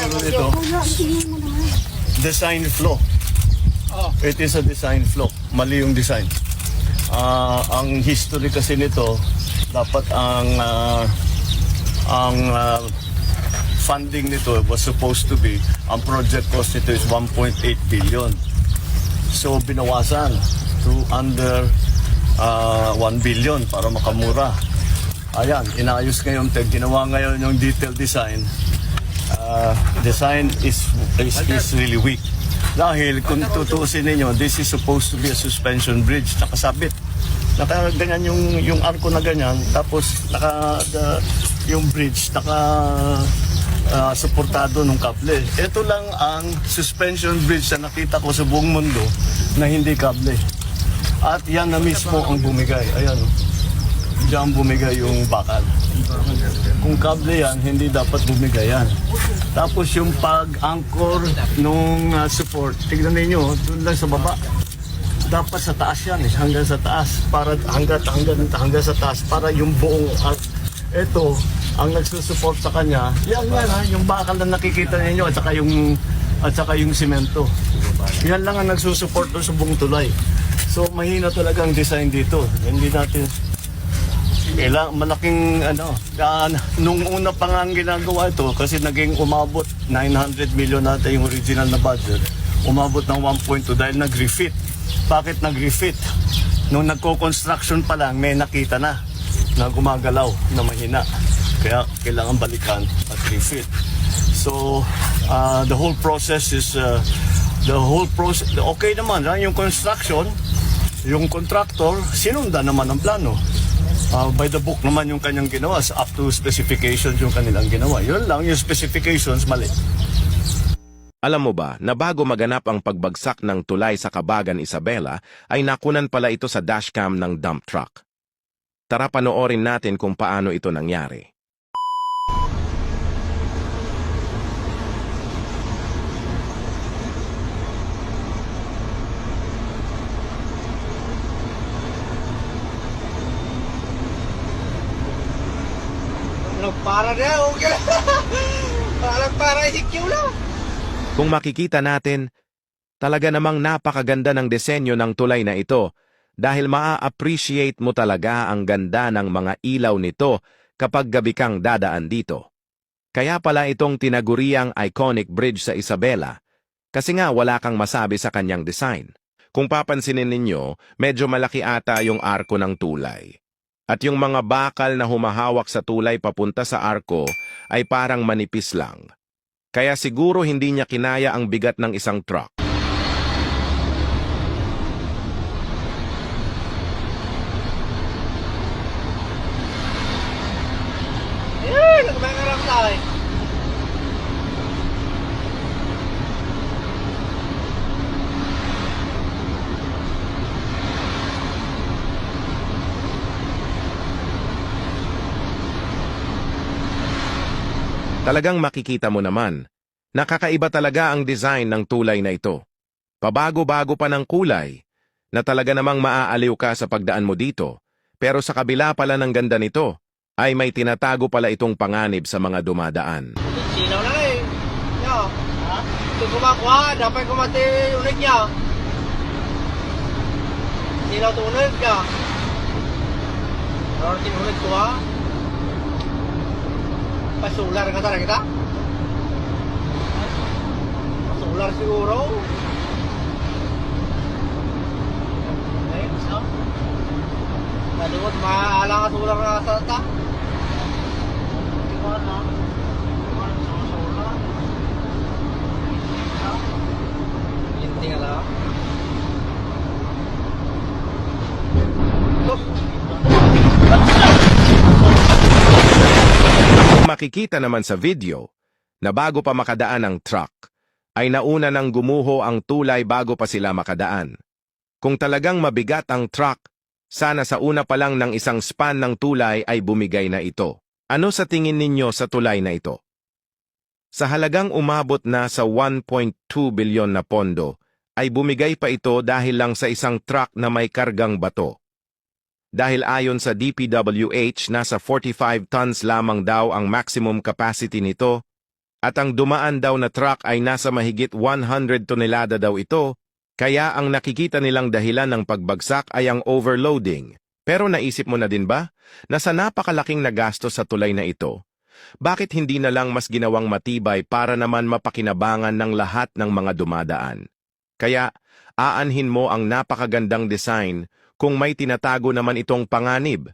siguro nito, design flaw. Oh. It is a design flaw. Mali yung design. Ah, ang history kasi nito, dapat ang ah, ang ah, funding nito was supposed to be, ang project cost nito is 1.8 billion. So binawasan to under ah, 1 billion para makamura. Ayan, inayos ngayon, ginawa ngayon yung detailed design uh, design is, is is really weak. Dahil kung tutuusin ninyo, this is supposed to be a suspension bridge, nakasabit. Naka ganyan yung yung arko na ganyan, tapos naka the- yung bridge naka uh, suportado ng kable. Ito lang ang suspension bridge na nakita ko sa buong mundo na hindi kable. At yan na mismo ang bumigay. Ayan. Diyan bumigay yung bakal. Kung kable yan, hindi dapat bumigay yan. Tapos yung pag-anchor nung uh, support, tignan ninyo, doon lang sa baba. Dapat sa taas yan, eh, hanggang sa taas. Para hanggang, hanggang, hanggang sa taas, para yung buong, uh, ito, ang nagsusupport sa kanya, yan yan ha, yung bakal na nakikita ninyo at saka yung, at saka yung simento. Yan lang ang nagsusupport sa buong tulay. So mahina talaga ang design dito. Hindi natin Kailang malaking ano, ah, nung una pa nga ang ginagawa ito kasi naging umabot 900 million nata yung original na budget. Umabot ng 1.2 dahil nag-refit. Bakit nag-refit? Nung nagko-construction pa lang may nakita na na gumagalaw na mahina. Kaya kailangan balikan at refit. So, ah, the whole process is uh, the whole process okay naman ha? yung construction yung contractor sinundan naman ang plano Uh, by the book naman yung kanyang ginawa, so up to specifications yung kanilang ginawa. Yun lang, yung specifications mali. Alam mo ba na bago maganap ang pagbagsak ng tulay sa Kabagan Isabela ay nakunan pala ito sa dashcam ng dump truck. Tara panoorin natin kung paano ito nangyari. Nagpara na, okay. Parang para isikyaw na. Kung makikita natin, talaga namang napakaganda ng disenyo ng tulay na ito dahil maa-appreciate mo talaga ang ganda ng mga ilaw nito kapag gabi kang dadaan dito. Kaya pala itong tinaguriang iconic bridge sa Isabela kasi nga wala kang masabi sa kanyang design. Kung papansinin ninyo, medyo malaki ata yung arko ng tulay. At yung mga bakal na humahawak sa tulay papunta sa arko ay parang manipis lang. Kaya siguro hindi niya kinaya ang bigat ng isang truck. Talagang makikita mo naman, nakakaiba talaga ang design ng tulay na ito. Pabago-bago pa ng kulay, na talaga namang maaaliw ka sa pagdaan mo dito, pero sa kabila pala ng ganda nito, ay may tinatago pala itong panganib sa mga dumadaan. Sinaw na eh. Yo. Ha? Ito kumakuha, dapat kumati ulit niya. Sinaw to ulit niya. Pero tinulit ko ha. Pasular ka talaga kita? Pasular siguro. Eh, so? Naluwat, maaala ka sular na sa ta. Hindi nga lang. Kung makikita naman sa video, na bago pa makadaan ang truck, ay nauna nang gumuho ang tulay bago pa sila makadaan. Kung talagang mabigat ang truck, sana sa una pa lang ng isang span ng tulay ay bumigay na ito. Ano sa tingin ninyo sa tulay na ito? Sa halagang umabot na sa 1.2 bilyon na pondo, ay bumigay pa ito dahil lang sa isang truck na may kargang bato. Dahil ayon sa DPWH, nasa 45 tons lamang daw ang maximum capacity nito, At ang dumaan daw na truck ay nasa mahigit 100 tonelada daw ito, kaya ang nakikita nilang dahilan ng pagbagsak ay ang overloading. Pero naisip mo na din ba na sa napakalaking nagastos sa tulay na ito, bakit hindi na lang mas ginawang matibay para naman mapakinabangan ng lahat ng mga dumadaan? Kaya aanhin mo ang napakagandang design kung may tinatago naman itong panganib.